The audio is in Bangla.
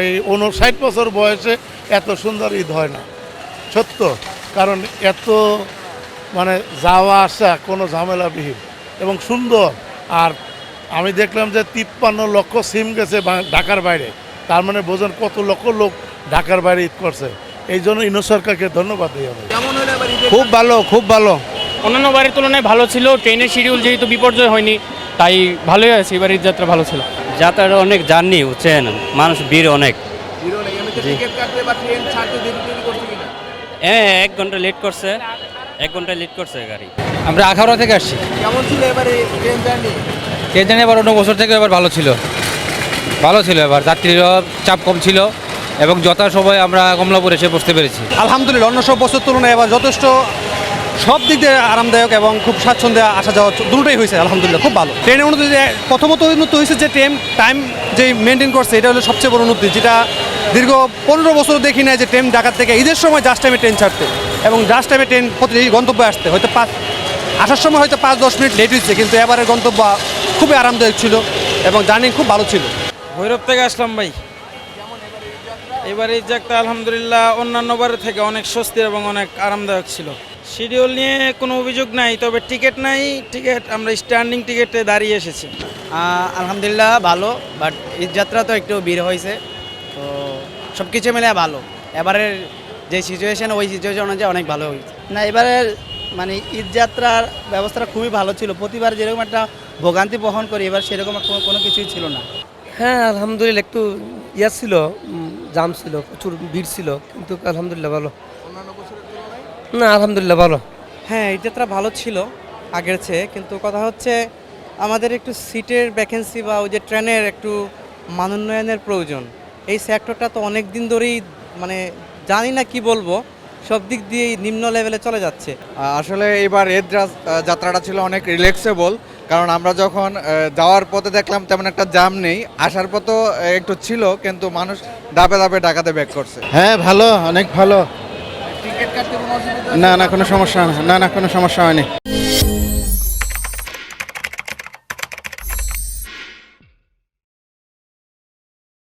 এই উনষাট বছর বয়সে এত সুন্দর ঈদ হয় না। সত্য কারণ এত মানে যাওয়া আসা কোনো ঝামেলাবিহীন এবং সুন্দর। আর আমি দেখলাম যে তিপ্পান্ন লক্ষ সিম গেছে বা- ঢাকার বাইরে। তার মানে বোঝেন কত লক্ষ লোক ঢাকার বাইরে ঈদ করছে। এই জন্য ইনো সরকারকে ধন্যবাদ দিই আমি। খুব ভালো খুব ভালো। অন্যান্য বাড়ির তুলনায় ভালো ছিল ট্রেনের শিডিউল যেহেতু বিপর্যয় হয়নি তাই ভালোই আছে এবার ঈদ যাত্রা ভালো ছিল। যাত্রাটা অনেক জার্নি বুঝছেন? মানুষ ভিড় অনেক। হ্যাঁ এক ঘণ্টা লেট করছে। এক ঘণ্টা লেট করছে গাড়ি। আমরা আখাউড়া থেকে আসছি। কেমন ছিল এবারে ট্রেন জার্নি কে জানি এবার অন্য বছর থেকে এবার ভালো ছিল। ভালো ছিল এবার। যাত্রীরও চাপ কম ছিল এবং যথাসময়ে আমরা কমলাপুর এসে বসতে পেরেছি। আলহামদুলিল্লাহ অন্য সব বছর তুলনায় এবার যথেষ্ট সব দিক দিয়ে আরামদায়ক এবং খুব স্বাচ্ছন্দ্যে আসা যাওয়া দুটোই হয়েছে, আলহামদুলিল্লাহ, খুব ভালো। ট্রেনের উন্নতি প্রথমত উন্নত হয়েছে যে ট্রেন টাইম যে মেনটেন করছে, এটা হলো সবচেয়ে বড় উন্নতি, যেটা দীর্ঘ পনেরো বছর দেখি না যে ট্রেন ঢাকার থেকে ঈদের সময় জাস্ট টাইমে ট্রেন ছাড়তে। এবং জাস্ট টাইমে ট্রেন প্রতি গন্তব্যে আসতে। হয়তো পাঁচ, আসার সময় হয়তো পাঁচ, দশ মিনিট লেট হয়েছে, কিন্তু এবারের গন্তব্য খুবই আরামদায়ক ছিল এবং জার্নি খুব ভালো ছিল। ভৈরব থেকে আসলাম ভাই। এবার এই যাত্রা আলহামদুলিল্লাহ অন্যান্য বারের থেকে অনেক স্বস্তি এবং অনেক আরামদায়ক ছিল। শিডিউল নিয়ে কোনো অভিযোগ নাই তবে টিকিট নাই। টিকিট আমরা স্ট্যান্ডিং টিকিটে দাঁড়িয়ে এসেছি। আলহামদুলিল্লাহ ভালো বাট ঈদ যাত্রা তো একটু ভিড় হয়েছে তো সব কিছু মিলে ভালো। এবারের যে সিচুয়েশন ওই সিচুয়েশন অনুযায়ী অনেক ভালো হয়েছে। না এবারের মানে ঈদ যাত্রার ব্যবস্থাটা খুবই ভালো ছিল। প্রতিবার যেরকম একটা ভোগান্তি বহন করি এবার সেরকম কোনো কোনো কিছুই ছিল না। হ্যাঁ আলহামদুলিল্লাহ একটু ইয়া ছিল জাম ছিল প্রচুর ভিড় ছিল কিন্তু আলহামদুলিল্লাহ ভালো। না আলহামদুলিল্লাহ ভালো। হ্যাঁ এই যাত্রা ভালো ছিল আগের চেয়ে কিন্তু কথা হচ্ছে আমাদের একটু সিটের ভ্যাকেন্সি বা ওই যে ট্রেনের একটু মানোন্নয়নের প্রয়োজন। এই সেক্টরটা তো অনেক দিন ধরেই মানে জানি না কি বলব সব দিক দিয়েই নিম্ন লেভেলে চলে যাচ্ছে। আসলে এবার এর যাত্রাটা ছিল অনেক রিল্যাক্সেবল কারণ আমরা যখন যাওয়ার পথে দেখলাম তেমন একটা জাম নেই আসার পথও একটু ছিল কিন্তু মানুষ দাবে দাবে ডাকাতে ব্যাক করছে। হ্যাঁ ভালো অনেক ভালো। না না কোনো সমস্যা না না কোনো সমস্যা হয়নি।